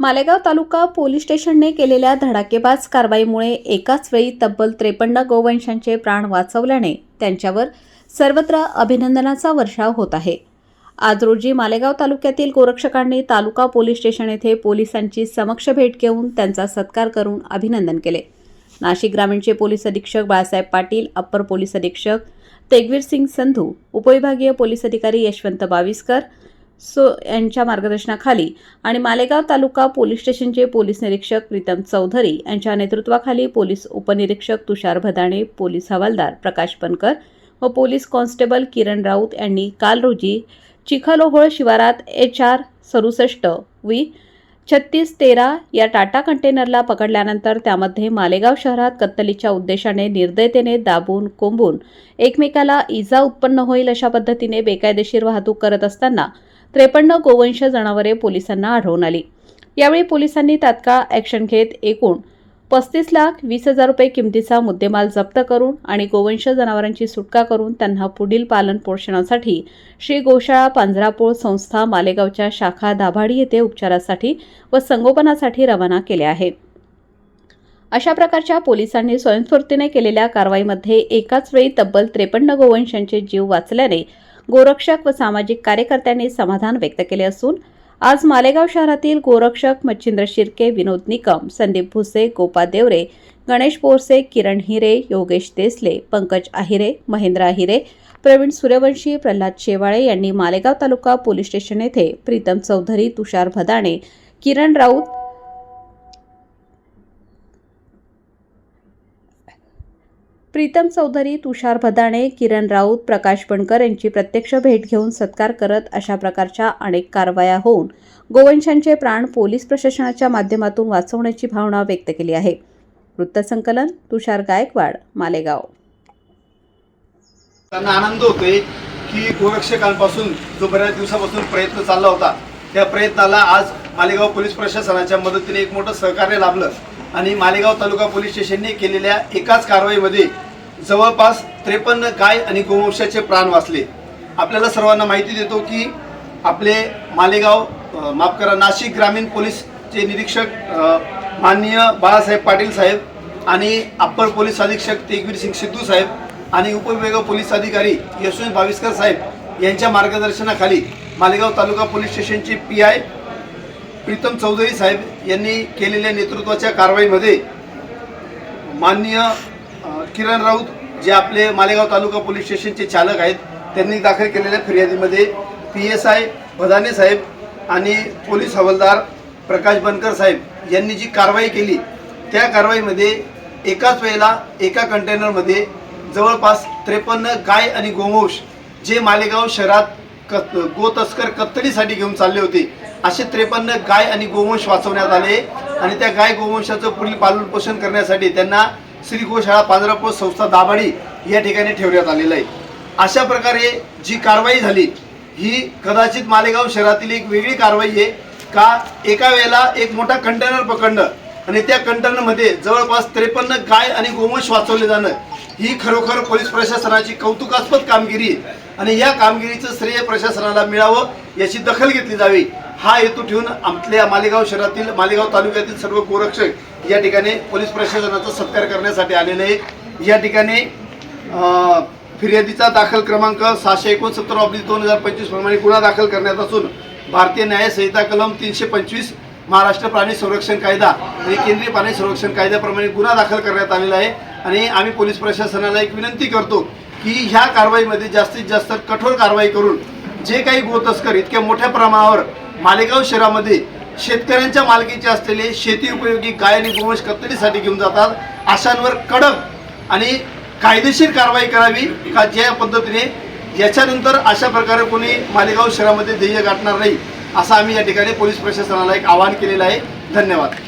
मालेगाव तालुका police स्टेशनने केलेल्या धडाकेबाज कारवाईमुळे एकाच वेळी तब्बल त्रेपन्न गोवंशांचे प्राण वाचवल्याने त्यांच्यावर सर्वत्र अभिनंदनाचा वर्षाव होत आहे. आज रोजी मालेगाव तालुक्यातील गोरक्षकांनी तालुका पोलीस स्टेशन येथे पोलिसांची समक्ष भेट घेऊन त्यांचा सत्कार करून अभिनंदन केले. नाशिक ग्रामीणचे पोलीस अधीक्षक बाळासाहेब पाटील अप्पर पोलीस अधीक्षक तेगवीर सिंग संधू उपविभागीय पोलीस अधिकारी यशवंत बाविस्कर सो यांच्या मार्गदर्शनाखाली आणि मालेगाव तालुका पोलीस स्टेशनचे पोलीस निरीक्षक प्रीतम चौधरी यांच्या नेतृत्वाखाली पोलीस उपनिरीक्षक तुषार भदाणे पोलीस हवालदार प्रकाश पनकर व पोलीस कॉन्स्टेबल किरण राऊत यांनी काल रोजी चिखलोहोळ शिवारात एच आर सदुसष्ट वी छत्तीस तेरा या टाटा कंटेनरला पकडल्यानंतर त्यामध्ये मालेगाव शहरात कत्तलीच्या उद्देशाने निर्दयतेने दाबून कोंबून एकमेकाला इजा उत्पन्न होईल अशा पद्धतीने बेकायदेशीर वाहतूक करत असताना त्रेपन्न गोवंश जनावरे पोलिसांना आढळून आली. यावेळी पोलिसांनी तात्काळ ॲक्शन घेत एकूण पस्तीस लाख वीस हजार रुपये किमतीचा मुद्देमाल जप्त करून आणि गोवंश जनावरांची सुटका करून त्यांना पुढील पालन पोषणासाठी श्री गोशाळा पांजरापोळ संस्था मालेगावच्या शाखा दाभाडी येथे उपचारासाठी व संगोपनासाठी रवाना केले आहे अशा प्रकारच्या पोलिसांनी स्वयंस्फूर्तीने केलेल्या कारवाईमध्ये एकाच वेळी तब्बल त्रेपन्न गोवंशांचे जीव वाचल्याने गोरक्षक व सामाजिक कार्यकर्त्यांनी समाधान व्यक्त केले असून आज मालेगाव शहरातील गोरक्षक मच्छिंद्र शिर्के विनोद निकम संदीप भुसे गोपा देवरे गणेश बोरसे किरण हिरे योगेश देसले पंकज आहिरे महेंद्र आहिरे प्रवीण सूर्यवंशी प्रल्हाद शेवाळे यांनी मालेगाव तालुका पोलीस स्टेशन येथे प्रीतम चौधरी तुषार भदाणे किरण राऊत प्रीतम चौधरी तुषार भदाणे किरण राऊत प्रकाश बणकर यांची प्रत्यक्ष भेट घेऊन सत्कार करत अशा प्रकारच्या अनेक कारवाया होऊन गोवंशांचे प्राण पोलीस प्रशासनाच्या माध्यमातून वाचवण्याची भावना व्यक्त केली आहे. वृत्तसंकलन तुषार गायकवाड मालेगाव. त्यांना आनंद होतोय की गोरक्षकांपासून जो बऱ्याच दिवसापासून प्रयत्न चालला होता त्या प्रयत्नाला आज मालेगाव पोलीस प्रशासनाच्या मदतीने एक मोठं सहकार्य लाभलं. आणि मालेगाव तालुका पोलीस स्टेशनने केलेल्या एकाच कारवाईमध्ये जवळपास त्रेपन्न गाय आणि गोवंशाचे प्राण वाचले. आपल्याला सर्वांना माहिती देतो की आपले मालेगाव माफ करा नाशिक ग्रामीण पोलीसचे निरीक्षक माननीय बाळासाहेब पाटील साहेब आणि अप्पर पोलीस अधीक्षक तेगवीर सिंग सिद्धू साहेब आणि उपविभागीय पोलीस अधिकारी यशवंत भाविस्कर साहेब यांच्या मार्गदर्शनाखाली मालेगाव तालुका पोलीस स्टेशनचे पी आय प्रीतम चौधरी साहेब यांनी केलेल्या नेतृत्वाच्या कारवाईमध्ये माननीय किरण राऊत जे आपले मालेगाव तालुका पोलीस स्टेशनचे चालक आहेत त्यांनी दाखल केलेल्या फिर्यादीमध्ये पी एस आय भदाने साहेब आणि पोलीस हवालदार प्रकाश बनकर साहेब यांनी जी कारवाई केली त्या कारवाईमध्ये एकाच वेळेला एका कंटेनरमध्ये जवळपास त्रेपन्न गाय आणि गोवंश जे मालेगाव शहरात कत गो तस्कर घेऊन चालले होते. असे त्रेपन्न गाय आणि गोवंश वाचवण्यात आले. आणि त्या गाय गोवंशाचं पुढील पालन पोषण करण्यासाठी त्यांना श्री गोशाळा पांजरापूर संस्था दाभाडी या ठिकाणी ठेवण्यात आलेलं आहे. अशा प्रकारे जी कारवाई झाली ही कदाचित मालेगाव शहरातील एक वेगळी कारवाई आहे का? एका वेळेला एक मोठा कंटेनर पकडणं आणि त्या कंटेनरमध्ये जवळपास त्रेपन्न गाय आणि गोवंश वाचवले जाणं ही खरोखर पोलीस प्रशासनाची कौतुकास्पद कामगिरी आणि या कामगिरीचं श्रेय प्रशासनाला मिळावं याची दखल घेतली जावी. हा हेतू ठेवून आपल्या मालेगाव शहरातील मालेगाव तालुक्यातील सर्व गोरक्षक या ठिकाणी पोलीस प्रशासनाचा सत्कार करण्यासाठी आलेले आहे या ठिकाणी फिर्यादीचा दाखल क्रमांक सहाशे एकोणसत्तर ऑब्लिक दोन हजार पंचवीस प्रमाणे गुन्हा दाखल करण्यात असून भारतीय न्याय संहिता कलम तीनशे पंचवीस महाराष्ट्र प्राणी संरक्षण कायदा आणि केंद्रीय प्राणी संरक्षण कायद्याप्रमाणे गुन्हा दाखल करण्यात आलेला आहे. आणि आम्ही पोलीस प्रशासनाला एक विनंती करतो की ह्या कारवाईमध्ये जास्तीत जास्त कठोर कारवाई करून जे काही गोतस्कर इतक्या मोठ्या प्रमाणावर मालेगाव शहरामध्ये शेतकऱ्यांच्या मालकीचे असलेले शेती उपयोगी गाय आणि गोवंश कत्तलीसाठी घेऊन जातात अशांवर कडक आणि कायदेशीर कारवाई करावी का ज्या पद्धतीने याच्यानंतर अशा प्रकारे कोणी मालेगाव शहरामध्ये ध्येय गाठणार नाही असं आम्ही या ठिकाणी पोलीस प्रशासनाला एक आवाहन केलेलं आहे. धन्यवाद.